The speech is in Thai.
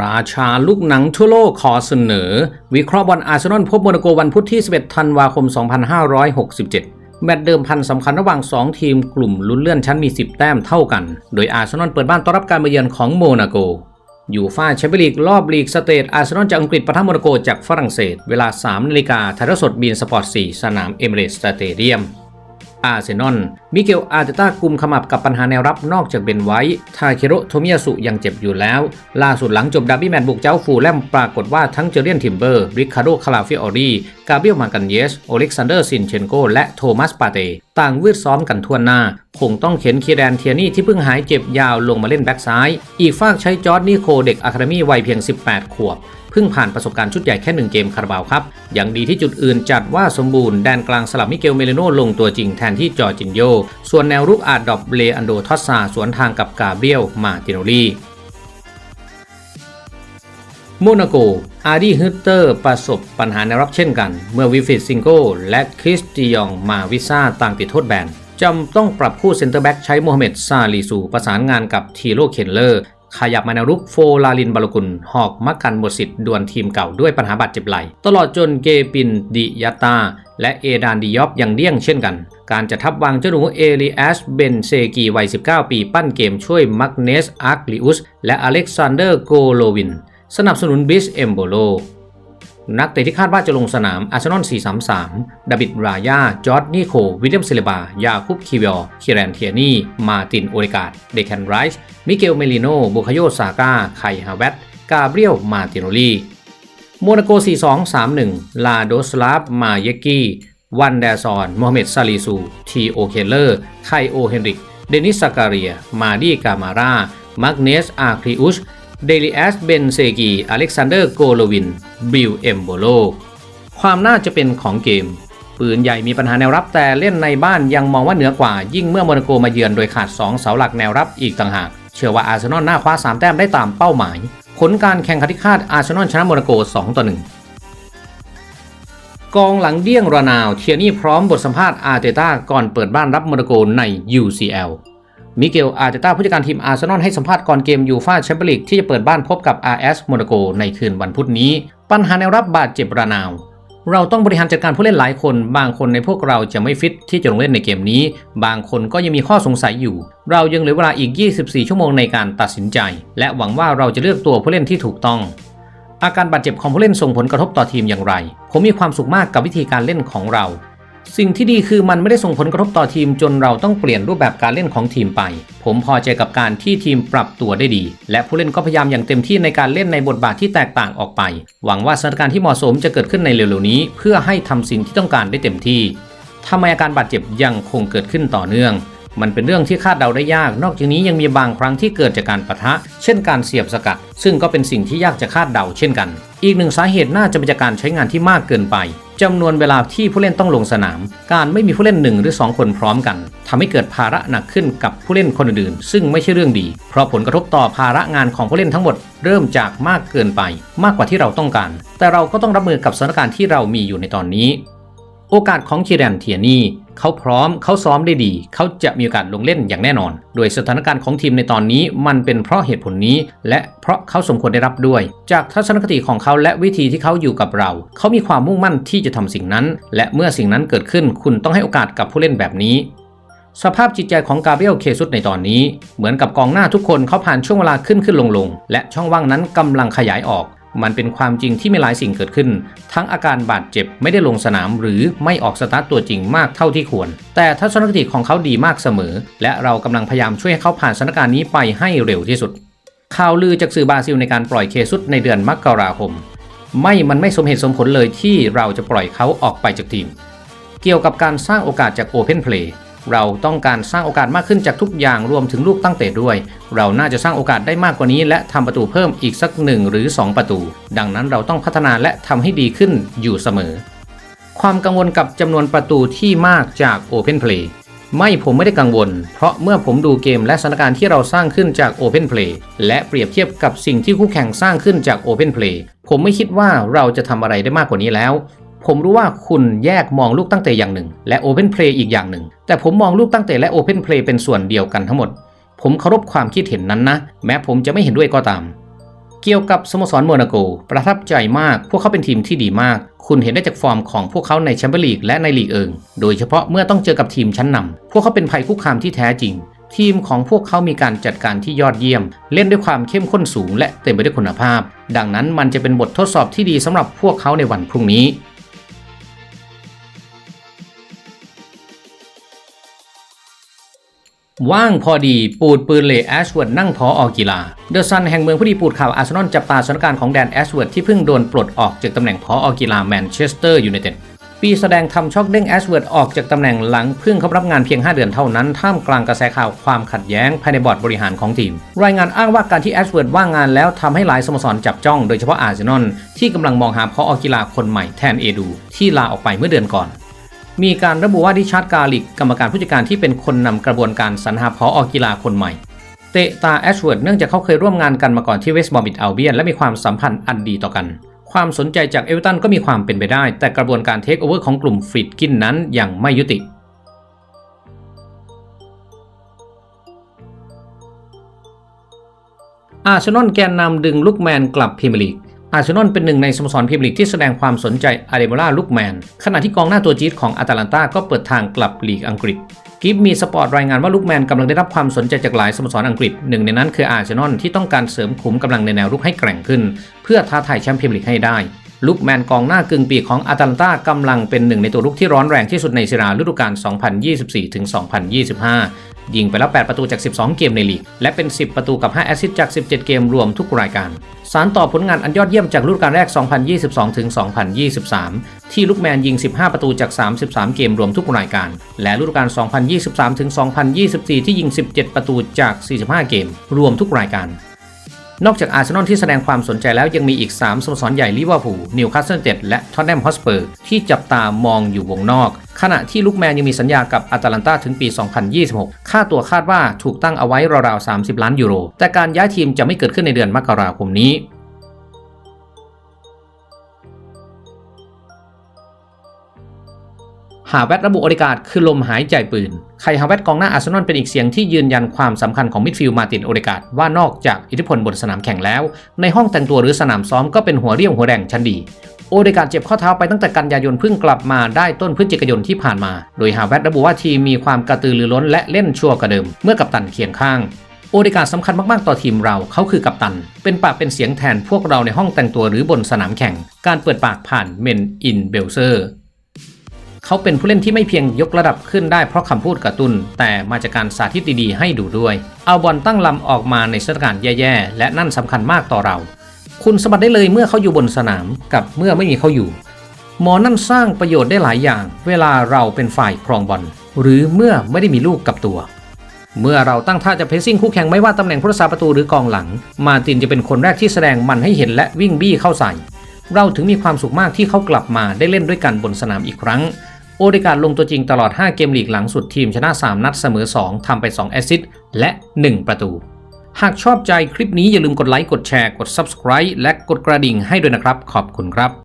ราชาลูกหนังทั่วโลกขอเสนอ วิเคราะห์บอลอาร์เซนอลพบโมนาโกวันพุธที่ 11 ธันวาคม 2567 แมตช์เดิมพันสำคัญระหว่าง 2 ทีมกลุ่มลุ้นเลื่อนชั้นมี 10 แต้มเท่ากัน โดยอาร์เซนอลเปิดบ้านต้อนรับการมาเยือนของโมนาโกยูฟ่าแชมเปี้ยนลีกรอบลีกสเตทอาร์เซนอลจากอังกฤษปะทะโมนาโกจากฝรั่งเศส เวลา3นาฬิกาถ่ายทอดสดบีนสปอร์ต 4 สนามเอเมเรสสเตเดียม อาร์เซนอล มิเกลอาร์เตต้ากุมขมับกับปัญหาแนวรับนอกจากเบนไว้ ทาเคโรโทมิยาสุยังเจ็บอยู่แล้ว ล่าสุดหลังจบดับบี้แมตช์บุกเจ้าฟูแลมปรากฏว่าทั้งเจเรียนทิมเบอร์ ริคาร์โดคาลาฟิออรีกาเบียลมากันเยส โอเล็กซานเดอร์ซินเชนโก และโทมัสปาเต ต่างวืดซ้อมกันทั่วหน้า คงต้องเข็นคีแดนเทียนี่ที่เพิ่งหายเจ็บยาวลงมาเล่นแบ็กซ้าย อีกฝากใช้จอร์ดนิโคเด็กอะคาเดมี่วัยเพียง 18 ขวบ เพิ่งผ่านประสบการณ์ชุดใหญ่แค่หนึ่งเกมคาราบาวครับ อย่างดีที่จุดอื่นจัดว่าสมบูรณ์แดนกลางสลับมิเกลเมเลโนลงตัวจริงแทนที่จอร์จินโย ส่วนแนวรุกอาจดอบเลอันโดทอสซาสวนทางกับกาเบียลมาติโนลีโมนาโก อาร์ดีฮึตเตอร์ประสบปัญหาแนรับเช่นกัน เมื่อวิฟิตซิงโกและคริสติยองมาวิซ่าต่างติดโทษแบน จำต้องปรับคู่เซนเตอร์แบ็กใช้โมฮัมเหม็ดซาลีซูประสานงานกับทีโรเคนเลอร์ ขยับมาแนวรุกโฟลาลินบาลกุล หอกมักกันหมดสิทธิ์ดวลทีมเก่าด้วยปัญหาบาดเจ็บไหล ตลอดจนเกปินดิยาตา และเอดานดิยอบยังเดี่ยงเช่นกัน การจะทับวางเจ้าหนูเอลิแอสเบนเซกีวัย 19 ปีปั้นเกมช่วยมักเนสอาร์คลิอุสและอเล็กซานเดอร์โกโลวิน สนับสนุนบิสเอมโบโล นักเตะที่คาดว่าจะลงสนามอาร์เซนอล 433 ดาบิด รายา จอร์ดนิโค วิลเลียมเซเลบา ยาคุบคิเวลคิแรนเทียนีมาติน โอริกาด เดคันไรส์ มิเกล เมลิโน บุคโยซาก้า ไคฮาเวตกาเบรียล มาติโนลีโมนาโก 4231 ลาโดสลาฟ มาเยกี้ วันแดซอน โมฮัมเหม็ด ซาลีซู ทีโอเคเลอร์ ไคโอ เฮนริก เดนิส ซาการีย มาดีกามารามักเนส อาคริอุส เดลิแอสเบนเซกีอเล็กซานเดอร์โกโลวิน บิลเอมโบโล ความน่าจะเป็นของเกม ปืนใหญ่มีปัญหาแนวรับแต่เล่นในบ้านยังมองว่าเหนือกว่า ยิ่งเมื่อโมนาโกมาเยือนโดยขาด 2 เสาหลักแนวรับอีกต่างหาก เชื่อว่าอาร์เซนอลน่าคว้า 3 แต้มได้ตามเป้าหมาย ผลการแข่งขันที่คาดอาร์เซนอลชนะโมนาโก 2 ต่อ 1กองหลังเดี้ยงรานาว เทียนี่พร้อมบทสัมภาษณ์อาร์เตต้าก่อนเปิดบ้านรับโมนาโกใน UCL มิเกลอาร์เตต้าผู้จัดการทีมอาร์เซนอลให้สัมภาษณ์ก่อนเกมยูฟ่าแชมเปี้ยนลีกที่จะเปิดบ้านพบกับ RS โมนาโกในคืนวันพุธนี้ ปัญหาแนรับบาดเจ็บระนาว เราต้องบริหารจัดการผู้เล่นหลายคน บางคนในพวกเราจะไม่ฟิตที่จะลงเล่นในเกมนี้ บางคนก็ยังมีข้อสงสัยอยู่ เรายังเหลือเวลาอีก 24 ชั่วโมงในการตัดสินใจ และหวังว่าเราจะเลือกตัวผู้เล่นที่ถูกต้องอาการบาดเจ็บของผู้เล่นส่งผลกระทบต่อทีมอย่างไร ผมมีความสุขมากกับวิธีการเล่นของเรา สิ่งที่ดีคือมันไม่ได้ส่งผลกระทบต่อทีมจนเราต้องเปลี่ยนรูปแบบการเล่นของทีมไป ผมพอใจกับการที่ทีมปรับตัวได้ดี และผู้เล่นก็พยายามอย่างเต็มที่ในการเล่นในบทบาทที่แตกต่างออกไป หวังว่าสถานการณ์ที่เหมาะสมจะเกิดขึ้นในเร็วๆนี้ เพื่อให้ทำสิ่งที่ต้องการได้เต็มที่ทำไมอาการบาดเจ็บยังคงเกิดขึ้นต่อเนื่องมันเป็นเรื่องที่คาดเดาได้ยาก นอกจากนี้ยังมีบางครั้งที่เกิดจากการปะทะ เช่นการเสียบสกัด ซึ่งก็เป็นสิ่งที่ยากจะคาดเดาเช่นกัน อีกหนึ่งสาเหตุน่าจะเป็นจากการใช้งานที่มากเกินไปจำนวนเวลาที่ผู้เล่นต้องลงสนาม การไม่มีผู้เล่นหนึ่งหรือ 2 คนพร้อมกันทำให้เกิดภาระหนักขึ้นกับผู้เล่นคนอื่นๆซึ่งไม่ใช่เรื่องดี เพราะผลกระทบต่อภาระงานของผู้เล่นทั้งหมด เริ่มจากมากเกินไป มากกว่าที่เราต้องการ แต่เราก็ต้องรับมือกับสถานการณ์ที่เรามีอยู่ในตอนนี้ โอกาสของคิรันเทียนี่เขาพร้อมเขาซ้อมได้ดี เขาจะมีโอกาสลงเล่นอย่างแน่นอน โดยสถานการณ์ของทีมในตอนนี้มันเป็นเพราะเหตุผลนี้ และเพราะเขาสมควรได้รับด้วย จากทัศนคติของเขาและวิธีที่เขาอยู่กับเรา เขามีความมุ่งมั่นที่จะทำสิ่งนั้น และเมื่อสิ่งนั้นเกิดขึ้นคุณต้องให้โอกาสกับผู้เล่นแบบนี้สภาพจิตใจของกาเบรียลเคซุสในตอนนี้ เหมือนกับกองหน้าทุกคนเขาผ่านช่วงเวลาขึ้นขึ้นลงลงและช่องว่างนั้นกำลังขยายออก มันเป็นความจริงที่มีหลายสิ่งเกิดขึ้น ทั้งอาการบาดเจ็บไม่ได้ลงสนามหรือไม่ออกสตาร์ตตัวจริงมากเท่าที่ควร แต่ทัศนคติของเขาดีมากเสมอ และเรากำลังพยายามช่วยให้เขาผ่านสถานการณ์นี้ไปให้เร็วที่สุด ข่าวลือจากสื่อบราซิลในการปล่อยเคซุสในเดือนมกราคม ไม่มันไม่สมเหตุสมผลเลยที่เราจะปล่อยเขาออกไปจากทีม เกี่ยวกับการสร้างโอกาสจาก Open Play เราต้องการสร้างโอกาสมากขึ้นจากทุกอย่างรวมถึงลูกตั้งเตะด้วย เราน่าจะสร้างโอกาสได้มากกว่านี้ และทำประตูเพิ่มอีกสักหนึ่งหรือ 2 ประตู ดังนั้นเราต้องพัฒนาและทำให้ดีขึ้นอยู่เสมอ ความกังวลกับจำนวนประตูที่มากจาก Open Play ไม่ผมไม่ได้กังวล เพราะเมื่อผมดูเกมและสถานการณ์ที่เราสร้างขึ้นจาก Open Play และเปรียบเทียบกับสิ่งที่คู่แข่งสร้างขึ้นจาก Open Play ผมไม่คิดว่าเราจะทำอะไรได้มากกว่านี้แล้ว ผมรู้ว่าคุณแยกมองลูกตั้งเตะอย่างหนึ่ง และ Open Play อีกอย่างหนึ่ง แต่ผมมองลูกตั้งเตะและ Open Play เป็นส่วนเดียวกันทั้งหมด ผมเคารพความคิดเห็นนั้นนะ แม้ผมจะไม่เห็นด้วยก็ตาม เกี่ยวกับสโมสรโมนาโก ประทับใจมาก พวกเขาเป็นทีมที่ดีมาก คุณเห็นได้จากฟอร์มของพวกเขาในแชมเปี้ยนลีกและในลีกเอิง โดยเฉพาะเมื่อต้องเจอกับทีมชั้นนำพวกเขาเป็นภัยคุกคามที่แท้จริง ทีมของพวกเขามีการจัดการที่ยอดเยี่ยม เล่นด้วยความเข้มข้นสูง และเต็มไปด้วยคุณภาพ ดังนั้นมันจะเป็นบททดสอบที่ดีสำหรับพวกเขาในวันพรุ่งนี้ ว่างพอดีปูดปืนเลแอชเวิร์ดนั่งพอออกกีฬา เดอะซันแห่งเมืองผู้ดีปูดข่าวอาร์เซนอลจับตาสถานการณ์ของแดนแอชเวิร์ดที่เพิ่งโดนปลดออกจากตำแหน่งพอออกกีฬาแมนเชสเตอร์ยูไนเต็ดปีแสดงทำช็อกเด้งแอชเวิร์ดออกจากตำแหน่งหลังเพิ่งเข้ารับงานเพียง 5 เดือนเท่านั้น ท่ามกลางกระแสข่าวความขัดแย้งภายในบอร์ดบริหารของทีม รายงานอ้างว่าการที่แอชเวิร์ดว่างงานแล้วทำให้หลายสโมสรจับจ้องโดยเฉพาะอาร์เซนอลที่กำลังมองหาพออกีฬาคนใหม่แทนเอดู ที่ลาออกไปเมื่อเดือนก่อน มีการระบุว่าดิชาร์ดกาลิกกรรมการผู้จัดการที่เป็นคนนำกระบวนการสรรหาพออกีฬาคนใหม่ เตตาแอชเวิร์ดเนื่องจากเขาเคยร่วมงานกันมาก่อนที่เวสต์บอมิดอัลเบียนและมีความสัมพันธ์อันดีต่อกัน ความสนใจจากเอเวอร์ตันก็มีความเป็นไปได้ แต่กระบวนการเทคโอเวอร์ของกลุ่มฟริดกินนั้นยังไม่ยุติอาร์เซนอลแกนนำดึงลูกแมนกลับพรีเมียร์ลีก อาร์เซนอลเป็นหนึ่งในสโมสรพรีเมียร์ลีกที่แสดงความสนใจอาเดโมล่าลูกแมน ขณะที่กองหน้าตัวจี๊ดของอาตาลันตาก็เปิดทางกลับลีกอังกฤษกิฟมีสปอร์ตรายงานว่าลูกแมนกำลังได้รับความสนใจจากหลายสโมสรอังกฤษหนึ่งในนั้นคืออาร์เซนอลที่ต้องการเสริมขุมกำลังในแนวรุกให้แกร่งขึ้น เพื่อท้าทายแชมป์พรีเมียร์ลีกให้ได้ ลูกแมนกองหน้ากึ่งปีกของอาตาลันตากำลังเป็นหนึ่งในตัวรุกที่ร้อนแรงที่สุดในซีราฤดูกาล 2024-2025 ยิงไปแล้ว 8 ประตูจาก 12 เกมในลีก และเป็น 10 ประตูกับ 5 แอสซิสต์จาก 17 เกมรวมทุกรายการ สารต่อผลงานอันยอดเยี่ยมจากฤดูกาลแรก 2022-2023 ที่ลูกแมนยิง 15 ประตูจาก 33 เกมรวมทุกรายการ และฤดูกาล 2023-2024 ที่ยิง 17 ประตูจาก 45 เกม รวมทุกรายการ นอกจากอาร์เซนอลที่แสดงความสนใจแล้วยังมีอีก 3สโมสรใหญ่ลิเวอร์พูลนิวคาสเซิลเจ็ดและท็อตแนมฮอสเปอร์ที่จับตามองอยู่วงนอก ขณะที่ลูกแมนยังมีสัญญากับอาตาลันตาถึงปี 2026 ค่าตัวคาดว่าถูกตั้งเอาไว้ราวๆ 30 ล้านยูโร แต่การย้ายทีมจะไม่เกิดขึ้นในเดือนมกราคมนี้ ฮาแวตระบุโอดิการ์ดคือลมหายใจปืนไครฮาแวตกองหน้าอาร์เซนอลเป็นอีกเสียงที่ยืนยันความสำคัญของมิดฟิลด์มาตินโอดิการ์ดว่านอกจากอิทธิพลบนสนามแข่งแล้ว ในห้องแต่งตัวหรือสนามซ้อมก็เป็นหัวเรี่ยวหัวแรงชั้นดีโอเดการ์ดเจ็บข้อเท้าไปตั้งแต่กันยายนเพิ่งกลับมาได้ต้นพฤศจิกายนที่ผ่านมา โดยฮาแวตระบุว่าทีมมีความกระตือรือร้นและเล่นชัวร์กว่าเดิม เมื่อกัปตันเคียงข้าง โอเดการ์ดสำคัญมากๆ ต่อทีมเรา เขาคือกัปตัน เป็นปากเป็นเสียงแทนพวกเราในห้องแต่งตัวหรือบนสนามแข่ง การเปิดปากผ่านเมนอินเบลเซอร์ เขาเป็นผู้เล่นที่ไม่เพียงยกระดับขึ้นได้เพราะคำพูดกระตุน้นแต่มาจากการสาธิตดีๆให้ดูด้วย เอาบอลตั้งลำออกมาในสถานการณ์แย่ๆ และนั่นสำคัญมากต่อเรา คุณสมบัติได้เลยเมื่อเขาอยู่บนสนามกับเมื่อไม่มีเขาอยู่ หมอนั่นสร้างประโยชน์ได้หลายอย่าง เวลาเราเป็นฝ่ายครองบอลหรือเมื่อไม่ได้มีลูกกับตัว เมื่อเราตั้งท่าจะเพสซิ่งคู่แข่งไม่ว่าตำแหน่งผู้รักษาประตูหรือกองหลัง มาตินจะเป็นคนแรกที่แสดงมันให้เห็นและวิ่งบี้เข้าใส่เราถึงมีความสุขมากที่เขากลับมาได้เล่นด้วยกันบนสนามอีกครั้ง โอดิการลงตัวจริงตลอด 5 เกมลีกหลังสุดทีมชนะ 3 นัดเสมอ 2 ทำไป 2 แอสซิสต์และ 1 ประตู หากชอบใจคลิปนี้อย่าลืมกดไลค์ กดแชร์ กด Subscribe และกดกระดิ่งให้ด้วยนะครับ ขอบคุณครับ